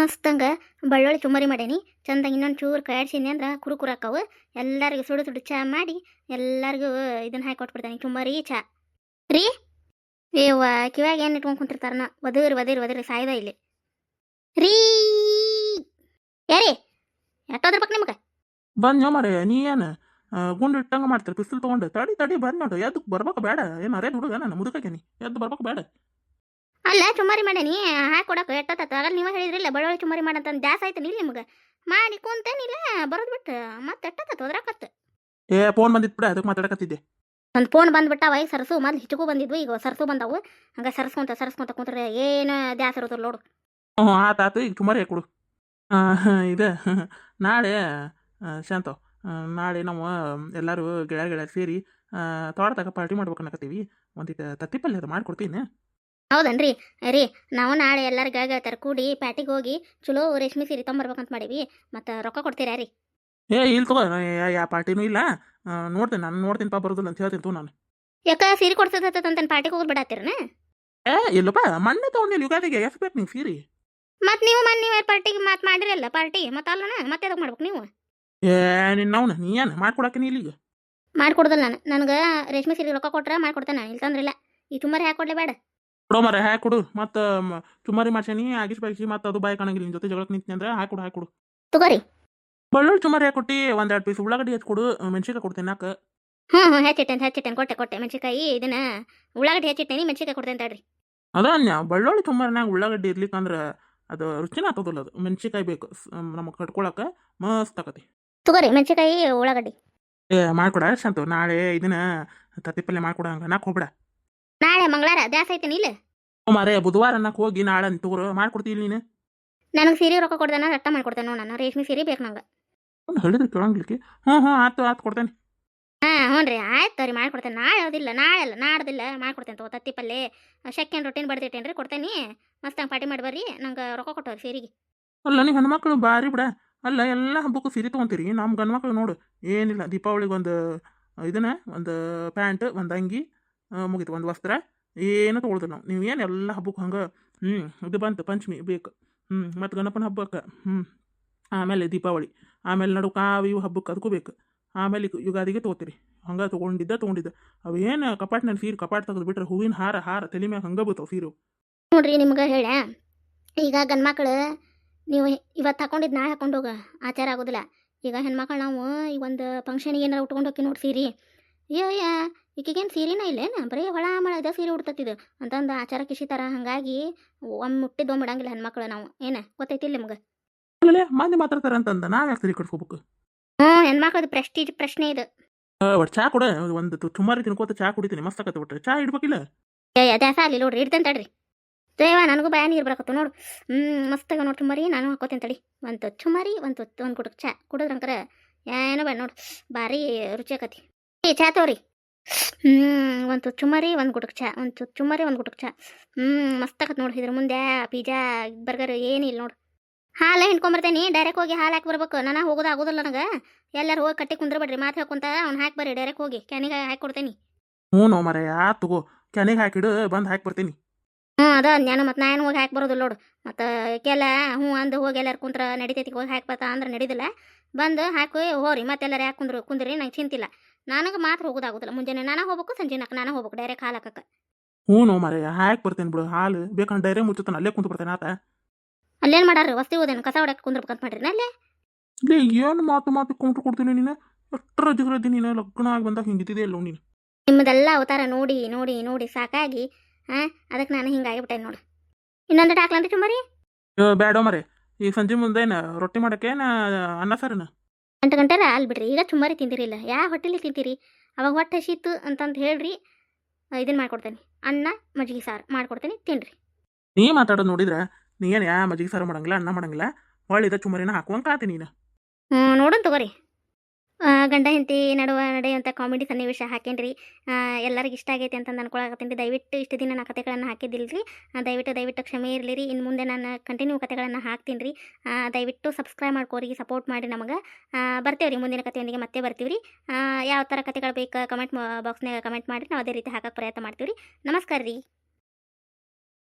ಮಸ್ತಂಗ ಬಳ್ಳೊಳ್ಳಿ ಚುಮರಿ ಮಾಡೇನಿ. ಚಂದಂಗೆ ಇನ್ನೊಂದು ಚೂರು ಕೈಯಾಡ್ಸಿನಿ ಅಂದ್ರೆ ಕುರು ಕುರು ಎಲ್ಲರಿಗೂ ಸುಡು ಸುಡು ಚಾ ಮಾಡಿ ಎಲ್ಲರಿಗೂ ಇದನ್ನ ಹಾಕಿ ಕೊಟ್ಬಿಡ್ತಾನೆ ಚುಮರಿ ಚಾ. ರೀ? ಏವ ಕಿವ್ಯಾಗ ಏನು ಇಟ್ಕೊಂಡು ಕುಂತಿರ್ತಾರನ ಒದರಿ ಒದರಿ ಒದರಿ ಸಾಯ್ದ ಇಲ್ಲಿ. ರೀ? ಯಾರಿ ಪಕ್ಕ ನಿಮಗೆ? ಬಂದ್ ಮರೆ ನೀ ಏನು ಗುಂಡು ಇಟ್ಟಂಗ ಮಾಡ್ತಾರೆ, ಪಿಸ್ತಲ್ ತಗೊಂಡು? ತಡಿ ತಡಿ, ಬಂದ್ ನೋಡು. ಎದ್ದು ಬರ್ಬೇಕು ಬೇಡ. ಏನು ಅರೇ ಹುಡುಗ ನಾನು ಮುದುಕಕ್ಕೆ ಎದ್ದು ಬರ್ಬೇಕು ಬೇಡ. ಅಲ್ಲ ಚುಮಾರಿ ಮಾಡೇನಿ ಹಾಕಿ ಕೊಡಕ್ಕೆ ಎಟ್ಟತ್ತ ಆಗಲ್ಲ ನೀವೇ ಹೇಳಿದ್ರಿಲ್ಲ ಬೆಳ್ಳುಳ್ಳಿ ಚುಮಾರಿ ಮಾಡಂತ ಜಾಸ್ ಆಯ್ತು ನೀಲಿ ನಿಮ್ಗೆ. ಮಾಡಿ ಕುಂತೇನಿಲ್ಲ ಬರೋದು ಬಿಟ್ಟು. ಮತ್ತೆ ಎಟ್ಟತ್ತ ಹೋದ್ರಾಕತ್ತು. ಏ ಫೋನ್ ಬಂದಿತ್ತು ಬಿಡ ಅದಕ್ಕೆ ಮಾತಾಡಕತ್ತಿದ್ದೆ. ನನ್ನ ಫೋನ್ ಬಂದ್ಬಿಟ್ಟಾವ ಈಗ ಸರಸು. ಮೊದ್ಲು ಹಿಚಗೂ ಬಂದಿದ್ವು ಈಗ ಸರಸು ಬಂದವು. ಹಂಗೆ ಸರಸ್ಕೊಂತ ಸರಸ್ಕೊಂತ ಕುಂತ್ರೆ ಏನು ದ್ಯಾಸ ಇರೋದಿಲ್ಲ ನೋಡು. ಹ್ಞೂ ಆತು ಆತು ಈಗ ಚುಮಾರಿ ಕೊಡು ಇದು ನಾಳೆ ಶಾಂತವ್ ನಾಳೆ ನಾವು ಎಲ್ಲರೂ ಗೆಳೆಯರ ಗೆಳೆಯರು ಸೇರಿ ತೋಟದಾಗ ಪಾರ್ಟಿ ಮಾಡ್ಬೇಕು ಅನ್ನಕತ್ತೀವಿ ಒಂದಿಟ್ಟು ತತ್ತಿ ಪಲ್ಯ ಅದು ಮಾಡ್ಕೊಡ್ತೀನಿ. ಹೌದನ್ರಿ? ರೀ ನಾವು ನಾಳೆ ಎಲ್ಲರಿಗ ಹೇಳ್ತಾರ ಕೂಡಿ ಪ್ಯಾಟಿಗೆ ಹೋಗಿ ಚಲೋ ರೇಷ್ಮೆ ಸೀರೆ ತೊಂಬರ್ಬೇಕಂತ ಮಾಡೀವಿ. ಮತ್ತು ರೊಕ್ಕ ಕೊಡ್ತೀರಾ ರೀ? ಏ ಇಲ್ಲಿ ತಗೋ. ಯಾವ ಪಾರ್ಟಿನೂ ಇಲ್ಲ. ನೋಡ್ತೇನೆ ನಾನು ನೋಡ್ತೀನಿ ಪಾ ಬರೋದಿಲ್ಲ ಅಂತ ಹೇಳ್ತೀನಿ ತೂ ನಾನು. ಯಾಕ ಸೀರೆ ಕೊಡ್ಸತ್ತಂತ ಪಾರ್ಟಿಗೆ ಹೋಗಿ ಬಿಡತ್ತೀರನ? ಏ ಇಲ್ಲಪ್ಪ ಮಣ್ಣೆ ತೊಗೊಂಡಿಲ್ಲ ಯುಗಾದಿಗೆ. ಎಷ್ಟು ಬೇಕು ನೀವು ಸೀರಿ? ಮತ್ತು ನೀವು ಮನೆ ನೀವು ಪಾರ್ಟಿಗೆ ಮಾತು ಮಾಡಿರಲ್ಲ ಪಾರ್ಟಿ ಮತ್ತು ಅಲ್ಲನ ಮತ್ತೆ ಅದಕ್ಕೆ ಮಾಡ್ಬೇಕು ನೀವು? ಏ ನಿನ್ನವನ ನೀ ಏನು ಮಾಡ್ಕೊಡಕ್ಕೆ ಈಗ? ಮಾಡ್ಕೊಡ್ದಲ್ಲ ನಾನು. ನನಗೆ ರೇಷ್ಮೆ ಸೀರೆ ರೊಕ್ಕ ಕೊಟ್ರೆ ಮಾಡ್ಕೊಡ್ತೇನೆ ಇಲ್ಲ. ಈ ತುಂಬ ಹಾಕೊಡ್ಲೇ ಬೇಡ ಕೊಡೋ ಮರ ಹಾಕಿ ಕೊಡು. ಮತ್ತು ಚುಮಾರಿ ಮಾಡ್ಸೇನಿ ಆಗಿಸ್ ಬಾಗಿಸಿ ಮತ್ತು ಅದು ಬಾಯಿ ಕಾಣಂಗಿಲ್ಲ ನಿನ್ ಜೊತೆ ಜಗಳಕ್ಕೆ ನಿಂತೀನಿ ಅಂದ್ರೆ ಹಾಕಿ ಕೊಡು ತಗೋರಿ. ಬೆಳ್ಳುಳ್ಳಿ ಚುಮಾರಿ ಹಾಕೊಟ್ಟು ಒಂದೆರಡು ಪೀಸ್ ಉಳ್ಳಾಗಡ್ಡಿ ಹೆಚ್ಚು ಕೊಡು ಮೆಣಸಿಕಾಯಿ ಕೊಡ್ತೀನಿ ನಾಕ. ಹ್ಞೂ ಹ್ಞೂ ಹೆಚ್ಚಿಟ್ಟೇನೆ ಹೆಚ್ಚಿಟ್ಟೇನೆ ಕೊಟ್ಟೆ ಕೊಟ್ಟೆ ಮೆಣಸಿಕಾಯಿ ಇದನ್ನ ಉಳ್ಳಾಗಡ್ಡಿ ಹೆಚ್ಚಿಟ್ಟೇನಿ ಮೆಣಸಿಕಾಯಿ ಕೊಡ್ತೇನೆ ತಡ್ರಿ. ಅದ ಅನ್ಯ ಬೆಳ್ಳುಳ್ಳಿ ಚುಮಾರಿನಾಗ ಉಳ್ಳಾಗಡ್ಡಿ ಇರ್ಲಿಕ್ಕಂದ್ರೆ ಅದು ರುಚಿನ ಆತದಲ್ಲ ಅದು ಮೆಣಸಿಕಾಯಿ ಬೇಕು ನಮಗೆ ಕಟ್ಕೊಳಕ್ಕೆ ಮಸ್ತ್ ಆಕತಿ. ತಗೋರಿ ಮೆಣಸಿಕಾಯಿ ಉಳ್ಳಾಗಡ್ಡಿ. ಏ ಮಾಡ್ಕೊಡ ಶಾಂತು ನಾಳೆ ಇದನ್ನ ತತ್ತಿಪಲ್ಲೆ ಮಾಡ್ಕೊಡಂಗ ನಾಕ್ ಹೋಗ್ಬೇಡ. ನಾಳೆ ಮಂಗಳಾರ ದ್ಯಾಸ ಐತೆ ಇಲ್ಲ ಮಾರೇ ಬುಧವಾರ ನಾಕ್ ಹೋಗಿ ನಾಳೆ ತಗೋರು ಮಾಡ್ಕೊಡ್ತೀವಿ ನೀನು. ನನಗೆ ಸೀರೆ ರೊಕ್ಕ ಕೊಡ್ದಾನ ರಟ್ಟ ಮಾಡ್ಕೊಡ್ತೇನೆ ನೋಡ ನಾನು ರೇಷ್ಮೆ ಸೀರೆ ಬೇಕು ನಂಗೆ. ಅವ್ನು ಹೇಳಿದ್ರೆ ಕೇಳಂಗಿಲ್ಲಕ್ಕೆ ಹ್ಞೂ ಹ್ಞೂ ಆತು ಆತು ಕೊಡ್ತೇನೆ. ಹಾಂ ಹ್ಞೂ ರೀ ಆಯ್ತು ರೀ ಮಾಡ್ಕೊಡ್ತೇನೆ. ನಾಳೆ ಅದಿಲ್ಲ ನಾಳೆ ಅಲ್ಲ ನಾಡ್ದಿಲ್ಲ ಮಾಡ್ಕೊಡ್ತೇನೆ ತಗೋ ತತ್ತಿ ಪಲ್ಲೆ ಶೆಕೆಂಡ್ ರೊಟ್ಟಿನ ಬಡ್ದಿಟ್ಟೇನು ರೀ ಕೊಡ್ತೇನೆ. ಮಸ್ತಾಗಿ ಪಾರ್ಟಿ ಮಾಡಿ ಬರ್ರಿ ನಂಗೆ ರೊಕ್ಕ ಕೊಟ್ಟವ್ರಿ ಸೀರೆಗೆ. ಅಲ್ಲ ನೀವು ಹೆಣ್ಮಕ್ಳು ಭಾರಿ ಬಿಡ. ಅಲ್ಲ ಎಲ್ಲ ಹಬ್ಬಕ್ಕೂ ಸೀರೆ ತೊಗೊಂತೀರಿ ನಮ್ಮ ಗಂಡ್ಮಕ್ಳು ನೋಡು. ಏನಿಲ್ಲ ದೀಪಾವಳಿಗೆ ಒಂದು ಇದನ್ನ ಒಂದು ಪ್ಯಾಂಟ್ ಒಂದು ಅಂಗಿ ಮುಗೀತು. ಒಂದು ವಸ್ತ್ರ ಏನು ತೊಗೊಳ್ದು ನಾವು. ನೀವು ಏನು ಎಲ್ಲ ಹಬ್ಬಕ್ಕೆ ಹಂಗೆ ಹ್ಞೂ ಇದು ಬಂತು, ಪಂಚಮಿ, ಬೇಕು ಹ್ಞೂ ಮತ್ತು ಗಣಪನ ಹಬ್ಬಕ್ಕೆ ಹ್ಞೂ ಆಮೇಲೆ ದೀಪಾವಳಿ, ಆಮೇಲೆ ನಡು ಕಾವಿ ಹಬ್ಬಕ್ಕೆ ಅದಕ್ಕೂ ಬೇಕು. ಆಮೇಲೆ ಯುಗಾದಿಗೆ ತೊಗೋತೀರಿ. ಹಂಗೆ ತೊಗೊಂಡಿದ್ದ ತೊಗೊಂಡಿದ್ದ. ಅವು ಏನು ಕಪಾಟ್ನಲ್ಲಿ ಸೀರೆ ಕಪಾಟ್ ತೆಗೆದು ಬಿಟ್ರೆ ಹೂವಿನ ಹಾರ ಹಾರ, ತಲೆ ಮ್ಯಾಗ ಹಂಗೆ ಬೀಳ್ತಾವೆ ಸೀರೆ ನೋಡ್ರಿ, ನಿಮ್ಗೆ ಹೇಳ ಈಗ ಗಂಡ್ಮಕ್ಳು, ನೀವು ಇವತ್ತು ಹಾಕೊಂಡಿದ್ದು ನಾಳೆ ಹಾಕೊಂಡೋಗ ಆಚಾರ ಆಗೋದಿಲ್ಲ. ಈಗ ಹೆಣ್ಮಕ್ಳು ನಾವು ಈ ಒಂದು ಫಂಕ್ಷನಿಗೆ ಏನಾರು ಉಟ್ಕೊಂಡು ಹೋಗಿ ನೋಡಿ ಸೀರೆ. ಅಯ್ಯ ಈಕೆಗೇನು ಸೀರೆನ ಇಲ್ಲೇನು ಬರೀ ಹೊಳ ಮಳ ಇದ ಸೀರೆ ಉಡ್ತತ್ತಿದ್ದು ಅಂತಂದು ಆಚಾರ ಕಿಶಿತಾರ ಹಂಗಾಗಿ ಒಮ್ಮೆ ಮುಟ್ಟಿದ್ದು ಒಮ್ಮೆ ಇಡಂಗಿಲ್ಲ ಹೆಣ್ಮಕ್ಳು ನಾವು. ಏನು? ಗೊತ್ತೈತಿಲ್ಲ ನಿಮ್ಗೆ? ಮಾನ್ಯ ಮಂದಿ ಮಾತಾಡ್ತಾರೆ ಅಂತಂದ ನಾವು ಯಾಕೆ ಸರಿ ಕಟ್ಸ್ಕೋಬೇಕು ಹ್ಞೂ ಹೆಣ್ಮಕ್ಳದ್ದು ಪ್ರೆಸ್ಟೀಜ್ ಪ್ರಶ್ನೆ ಇದು. ಒಟ್ಟು ಚಾ ಕೊಡ ಒಂದು ತುಮಾರಿ ತಿನ್ಕೋತ ಚಾ ಕುಡಿತೀನಿ ಮಸ್ತ್ ಆಗತ್ತೆ ಬಿಟ್ರೆ ಚಾ ಇಡ್ಬೇಕಿಲ್ಲ ಏ ದ್ಯಾಸ ಅಲ್ಲಿ ನೋಡ್ರಿ ಇಡ್ತೇನೆ ತಡ್ರಿ. ದೇವ ನನಗೂ ಬಾಯ ನೀರು ಬರಕತ್ತು ನೋಡು. ಹ್ಞೂ ಮಸ್ತಾಗ ನೋಡಿ ಮರಿ ನಾನು ಹಾಕೋತೇನೆ ತಡಿ. ಒಂದು ಚುಮಾರಿ ಒಂದು ಒಂದು ಕುಟಕ್ ಚಾ ಕುಡಿದ್ರಂಕರ. ಏನೋ ಬೇಡ ನೋಡು ಭಾರಿ ರುಚಿ ಆಕತಿ ಏ ಚಾ ತೋರಿ. ಹ್ಞೂ ಒಂದು ಚುಮ್ಮರಿ ಒಂದು ಗುಟಕ್ ಚಾ ಒಂದು ಚುಮ್ಮರಿ ಒಂದು ಗುಟಕ್ ಚಾ. ಹ್ಞೂ ಮಸ್ತ್ ಆಕತ್ ನೋಡಿ ಇದ್ರ ಮುಂದೆ ಪಿಜ್ಜಾ ಬರ್ಗರ್ ಏನಿಲ್ಲ ನೋಡು. ಹಾಲು ಹಿಂಡ್ಕೊಂಬರ್ತೇನೆ ಡೈರೆಕ್ಟ್ ಹೋಗಿ ಹಾಲು ಹಾಕಿ ಬರ್ಬೇಕು. ನಾನು ಹೋಗೋದು ಆಗೋದಿಲ್ಲ ನನಗೆ. ಎಲ್ಲರೂ ಹೋಗಿ ಕಟ್ಟಿ ಕುಂದ್ರಬೇಡ್ರಿ ಮಾತು ಹೇಳ್ಕೊಂತ ಅವ್ನು ಹಾಕಿ ಬರ್ರಿ ಡೈರೆಕ್ಟ್ ಹೋಗಿ. ಕ್ಯಾನಿಗೆ ಹಾಕಿ ಕೊಡ್ತೇನೆ. ಹ್ಞೂ ನೋ ಮರ ಯಾ ತಗೋ. ಕೆನೆಗೆ ಹಾಕಿಡು ಬಂದು ಹಾಕಿ ಬರ್ತೀನಿ. ಹ್ಞೂ ಅದ ನಾನು ಮತ್ತೆ ನಾನು ಹೋಗಿ ಹಾಕಿ ಬರೋದಿಲ್ಲ ನೋಡು. ಮತ್ತು ಕೆಲ ಹ್ಞೂ ಅಂದು ಹೋಗಿ ಎಲ್ಲರೂ ಕುಂತ್ರ ನಡಿತೈತಿ ಹೋಗಿ ಹಾಕಿ ಬರ್ತಾ ಅಂದ್ರೆ ನಡೀದಿಲ್ಲ. ಬಂದು ಹಾಕಿ ಹೋರಿ ಮತ್ತೆ ಎಲ್ಲಾರು ಯಾಕೆ ಕುಂದ್ರು ಕುಂದ್ರಿ ನಂಗೆ ಚಿಂತಿಲ್ಲ. ನನಗೆ ಮಾತ್ರ ಹೋಗೋದಾಗೋದಿಲ್ಲ. ಮುಂಜಾನೆ ನಾನು ಹೋಗ್ಬೇಕು ಸಂಜೆ ನಾಲ್ಕು ನಾನು ಹೋಗ್ಬೇಕು ಡೈರೆಕ್ಟ್ ಹಾಲು ಹಾಕಕ್ಕೆ. ಹ್ಞೂ ನೋ ಹಾಕಿ ಬರ್ತೇನೆ ಬಿಡು ಹಾಲು ಬೇಕಂದ್ರೆ ಡೈರೆ ಮುಚ್ಚುತ್ತಾನೆ ಅಲ್ಲೇ ಕುಂತು ಬರ್ತೇನೆ ಆತ. ಅಲ್ಲೇನು ಮಾಡಾರ ವಸ್ತಿ ಹೋದೇನು ಕಸ ಹೊಡಕ್ಕೆ ಕುಂದ್ರಬೇಕಂತ ಮಾಡ್ರಿ ಅಲ್ಲೇ? ಇಲ್ಲೇ ಏನು ಮಾತು ಮಾತು ಕುಂತು ಕೊಡ್ತೀನಿ ನೀನು? ಎಷ್ಟರ ಜಿಗ್ರದ್ದಿ ನೀನು ಲಗ್ನ ಆಗಿ ಬಂದಾಗ ಹಿಂಗಿದ್ದಿದೆ ಅಲ್ಲ ನೀನು. ನಿಮ್ಮದೆಲ್ಲ ಅವತಾರ ನೋಡಿ ನೋಡಿ ನೋಡಿ ಸಾಕಾಗಿ ಹಾಂ ಅದಕ್ಕೆ ನಾನು ಹಿಂಗಾಗಿಬಿಟ್ಟೆ ನೋಡು. ಇನ್ನೊಂದು ಹಾಕ್ಲಂತ ಚುಮ್ಮರಿ ಏ, ಬ್ಯಾಡೋ ಮರೆ ಈ ಸಂಜೆ ಮುಂದೆ ರೊಟ್ಟಿ ಮಾಡಕ್ಕೆ ನಾ ಅನ್ನ ಸಾರನ? ಎಂಟು ಗಂಟೆರ ಅಲ್ಲಿ ಬಿಡ್ರಿ. ಈಗ ಚುಮ್ಮರಿ ತಿಂದಿರಿಲ್ಲ ಯಾವ ಹೊಟ್ಟೆಲಿ ತಿಂತೀರಿ? ಅವಾಗ ಹೊಟ್ಟೆ ಹಸಿತ್ತು ಅಂತಂದು ಹೇಳ್ರಿ ಇದನ್ನು ಮಾಡ್ಕೊಡ್ತೇನೆ. ಅನ್ನ ಮಜ್ಜಿಗೆ ಸಾರು ಮಾಡ್ಕೊಡ್ತೇನೆ ತಿನ್ರಿ. ನೀ ಮಾತಾಡೋದು ನೋಡಿದ್ರೆ? ನೀ ಏನು ಯಾ ಮಜ್ಜಿಗೆ ಸಾರು ಮಾಡಂಗಿಲ್ಲ ಅನ್ನ ಮಾಡಂಗಿಲ್ಲ? ಹೊಳ್ಳಿದ ಚುಮರಿನ ಹಾಕುವಂಗೆ ಕಾತಿ ನೀನು. ಹ್ಞೂ ನೋಡೋಣ ತಗೋರಿ. ಗಂಡ ಹೆಂಡತಿ ನಡುವ ನಡೆಯುವಂಥ ಕಾಮಿಡಿ ಸನ್ನಿವೇಶ ಹಾಕೇನ್ರಿ. ಎಲ್ಲರಿಗೂ ಇಷ್ಟ ಆಗೈತೆ ಅಂತ ಅನ್ಕೊಳಕತ್ತೀನಿ ದಯವಿಟ್ಟು ಇಷ್ಟು ದಿನ ನಾನು ಕತೆಗಳನ್ನು ಹಾಕಿದ್ದಿಲ್ಲ ದಯವಿಟ್ಟು ದಯವಿಟ್ಟು ಕ್ಷಮೆ ಇರಲಿ ರೀ ಇನ್ನು ಮುಂದೆ ನಾನು ಕಂಟಿನ್ಯೂ ಕಥೆಗಳನ್ನು ಹಾಕ್ತೀನಿ ರೀ. ದಯವಿಟ್ಟು ಸಬ್ಸ್ಕ್ರೈಬ್ ಮಾಡ್ಕೋರಿ ಸಪೋರ್ಟ್ ಮಾಡಿ ನಮಗೆ. ಬರ್ತೇವೆ ರೀ ಮುಂದಿನ ಕಥೆಯೊಂದಿಗೆ ಮತ್ತೆ ಬರ್ತೀವಿ ರೀ ಯಾವ ಥರ ಕತೆಗಳು ಬೇಕು ಕಮೆಂಟ್ ಬಾಕ್ಸ್ನಾಗ ಕಮೆಂಟ್ ಮಾಡಿರಿ ನಾವು ಅದೇ ರೀತಿ ಹಾಕಕ್ಕೆ ಪ್ರಯತ್ನ ಮಾಡ್ತೀವಿ ರೀ ನಮಸ್ಕಾರ ರೀ.